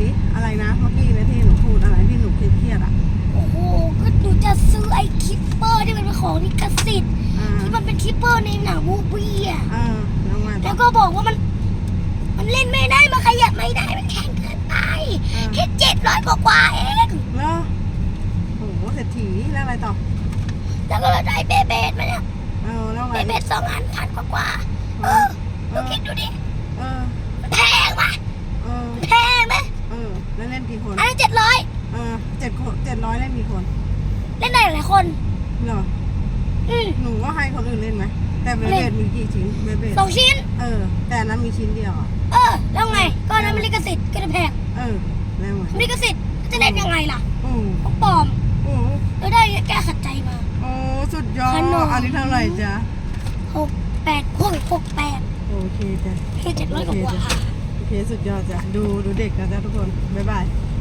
ดิอะไรนะเมื่อกี้นะที่หนูพูดอะไรที่หนูเครียดๆอะโอ้โหก็หนูจะซื้อไอ้คิปเปอร์ที่มันเป็นของลิขสิทธิ์อ่าที่มันเป็นคิปเปอร์ในหนังมูฟวี่อะเออแล้วไงต่แล้อวก็บอกว่ามัน มันเล่นไม่ได้มันขยับไม่ได้มันแข็งเกินไปอ่า แค่เจ็ดร้อยกว่าๆเองแล้วโอ้โหเศรษฐีแล้วอะไรต่อ แล้วก็เราได้เบเบดมาเนี่ย เออแล้วไงเบเบดสองอันพันกว่าๆเออลองคิดดูดิ เออ มันแพงปะ เออ มันแพงไหม เออแล้วเล่น กี่คน อันนั้นเจ็ดร้อยเออเจ็ดคนเจ็ดร้อยเล่นกี่คน เล่นได้หลายคน เหรอ อืมหนูก็ให้คนอื่นเล่นไหม แต่เบเล่เบนดมีกี่ชิ้นเบเบดสองชิ้น เออ แต่อันนั้นมีชิ้นเดียวอะเออ แล้วไง ก็อันนั้นมันลิขสิทธิ์ก็จะแพงเออแล้วไงลิขสิทธิ์จะเล่นยังไงล่ะโอ้ของปลอมโอ้แล้วได้แก้ขัดใจมา โอ้สุดยอด ขนม อันนี้เท่าไหร่จ๊ะ หกแปดหกหกแปดโอเคจ้ะคือเจ็ดร้อยกว่าโอ เคสุดยอดจ้ะ ดูดูเด็กนะจ๊ะทุกคน บ๊ายบาย